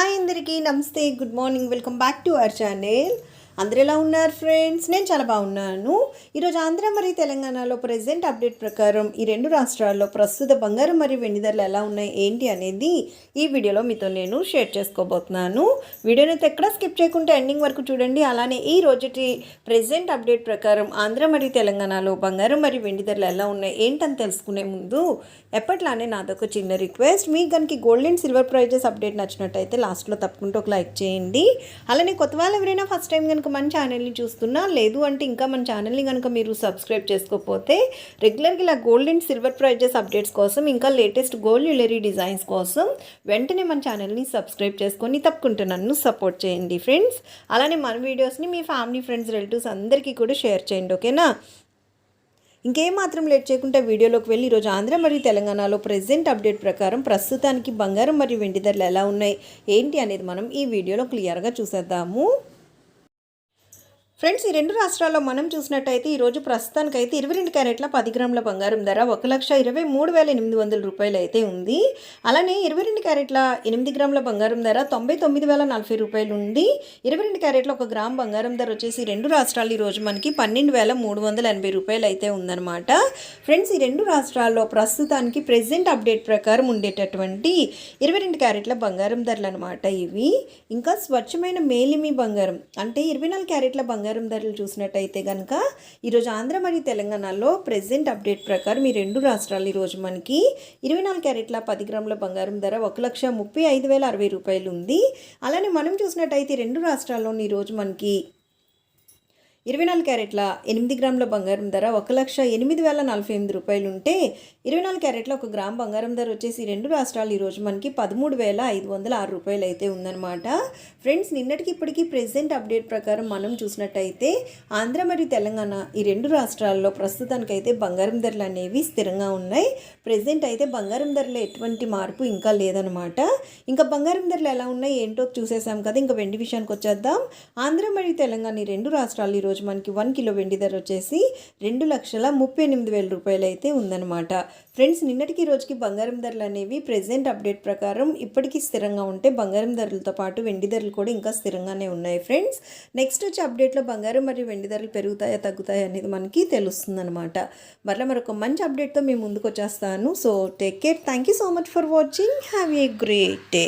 Hi అందరికీ నమస్తే good morning welcome back to our channel. అందరు ఎలా ఉన్నారు ఫ్రెండ్స్? నేను చాలా బాగున్నాను. ఈరోజు ఆంధ్ర మరియు తెలంగాణలో ప్రెసెంట్ అప్డేట్ ప్రకారం ఈ రెండు రాష్ట్రాల్లో ప్రస్తుత బంగారం మరియు వెండి ధరలు ఎలా ఉన్నాయి ఏంటి అనేది ఈ వీడియోలో మీతో నేను షేర్ చేసుకోబోతున్నాను. వీడియోని అయితే ఎక్కడ స్కిప్ చేయకుండా ఎండింగ్ వరకు చూడండి. అలానే ఈ రోజుటి ప్రెసెంట్ అప్డేట్ ప్రకారం ఆంధ్ర మరియు తెలంగాణలో బంగారం మరియు వెండి ధరలు ఎలా ఉన్నాయి ఏంటని తెలుసుకునే ముందు ఎప్పట్లానే నాదొక చిన్న రిక్వెస్ట్ మీకు కనుక gold and silver prices update నచ్చినట్టయితే లాస్ట్లో తప్పకుండా ఒక లైక్ చేయండి. అలానే కొత్త వాళ్ళు ఎవరైనా ఫస్ట్ టైం కనుక మన ఛానల్ని చూస్తున్నా? లేదు అంటే ఇంకా మన ఛానల్ని కనుక మీరు సబ్స్క్రైబ్ చేసుకోకపోతే రెగ్యులర్గా ఇలా gold and silver prices updates కోసం ఇంకా లేటెస్ట్ గోల్డ్ జ్యువెలరీ డిజైన్స్ కోసం వెంటనే మన ఛానల్ని సబ్స్క్రైబ్ చేసుకొని తప్పకుండా నన్ను సపోర్ట్ చేయండి ఫ్రెండ్స్ అలానే మన వీడియోస్ని మీ ఫ్యామిలీ ఫ్రెండ్స్ రిలేటివ్స్ అందరికీ కూడా షేర్ చేయండి ఓకేనా ఇంకేం మాత్రం లేట్ చేయకుండా వీడియోలోకి వెళ్ళి ఈరోజు ఆంధ్ర మరియు తెలంగాణలో ప్రజెంట్ అప్డేట్ ప్రకారం ప్రస్తుతానికి బంగారం మరియు వెండి ధరలు ఎలా ఉన్నాయి? ఏంటి అనేది మనం ఈ వీడియోలో క్లియర్గా చూసేద్దాము. ఫ్రెండ్స్ ఈ రెండు రాష్ట్రాల్లో మనం చూసినట్టయితే ఈరోజు ప్రస్తుతానికైతే ఇరవై రెండు క్యారెట్ల పది గ్రాముల బంగారం ధర ఒక లక్ష ఇరవై మూడు వేల ఎనిమిది వందల రూపాయలు అయితే ఉంది. అలానే ఇరవై రెండు క్యారెట్ల ఎనిమిది గ్రాముల బంగారం ధర తొంభై తొమ్మిది వేల నలభై రూపాయలు ఉంది ఇరవై రెండు క్యారెట్ల ఒక గ్రామ్ బంగారం ధర వచ్చేసి రెండు రాష్ట్రాలు ఈరోజు మనకి పన్నెండు వేల మూడు వందల ఎనభై రూపాయలు అయితే ఉందన్నమాట. ఫ్రెండ్స్ ఈ రెండు రాష్ట్రాల్లో ప్రస్తుతానికి ప్రెసెంట్ అప్డేట్ ప్రకారం ఉండేటటువంటి ఇరవై రెండు క్యారెట్ల బంగారం ధరలు అనమాట ఇవి. ఇంకా స్వచ్ఛమైన మేలిమి బంగారం అంటే ఇరవై నాలుగు క్యారెట్ల బంగారం బంగారం ధరలు చూసినట్టయితే కనుక ఈరోజు ఆంధ్ర మరియు తెలంగాణలో ప్రెజెంట్ అప్డేట్ ప్రకారం ఈ రెండు రాష్ట్రాలు ఈరోజు మనకి ఇరవై నాలుగు క్యారెట్ల పది గ్రాముల బంగారం ధర ఒక లక్ష ముప్పై ఐదు వేల అరవై రూపాయలు ఉంది. అలానే మనం చూసినట్టయితే రెండు రాష్ట్రాల్లోని ఈరోజు మనకి ఇరవై నాలుగు క్యారెట్ల ఎనిమిది గ్రాముల బంగారం ధర ఒక లక్ష ఎనిమిది వేల నలభై ఎనిమిది రూపాయలు ఉంటే ఇరవై నాలుగు క్యారెట్ల ఒక గ్రామ్ బంగారం ధర వచ్చేసి రెండు రాష్ట్రాలు ఈరోజు మనకి పదమూడు వేల ఐదు వందల ఆరు రూపాయలు అయితే ఉందన్నమాట. ఫ్రెండ్స్ నిన్నటికి ఇప్పటికీ ప్రెసెంట్ అప్డేట్ ప్రకారం మనం చూసినట్టయితే ఆంధ్ర మరియు తెలంగాణ ఈ రెండు రాష్ట్రాల్లో ప్రస్తుతానికైతే బంగారం ధరలు అనేవి స్థిరంగా ఉన్నాయి. ప్రెసెంట్ అయితే బంగారం ధరలో ఎటువంటి మార్పు ఇంకా లేదనమాట ఇంకా బంగారం ధరలు ఎలా ఉన్నాయి ఏంటో చూసేసాం కదా. ఇంకా వెండి విషయానికి వచ్చేద్దాం. ఆంధ్ర మరియు తెలంగాణ ఈ రెండు రాష్ట్రాలు ఈరోజు మనకి వన్ కిలో వెండి ధర వచ్చేసి రెండు లక్షల ముప్పై ఎనిమిది వేల రూపాయలు అయితే ఉందన్నమాట. ఫ్రెండ్స్ నిన్నటికి రోజుకి బంగారం ధరలు అనేవి ప్రెజెంట్ అప్డేట్ ప్రకారం ఇప్పటికీ స్థిరంగా ఉంటే బంగారం ధరలతో పాటు వెండి ధరలు కూడా ఇంకా స్థిరంగానే ఉన్నాయి ఫ్రెండ్స్. నెక్స్ట్ వచ్చే అప్డేట్లో బంగారం మరియు వెండి ధరలు పెరుగుతాయా తగ్గుతాయా అనేది మనకి తెలుస్తుంది అనమాట మరలా మరొక మంచి అప్డేట్తో మేము ముందుకు వచ్చేస్తాను. So take care thank you so much for watching have a great day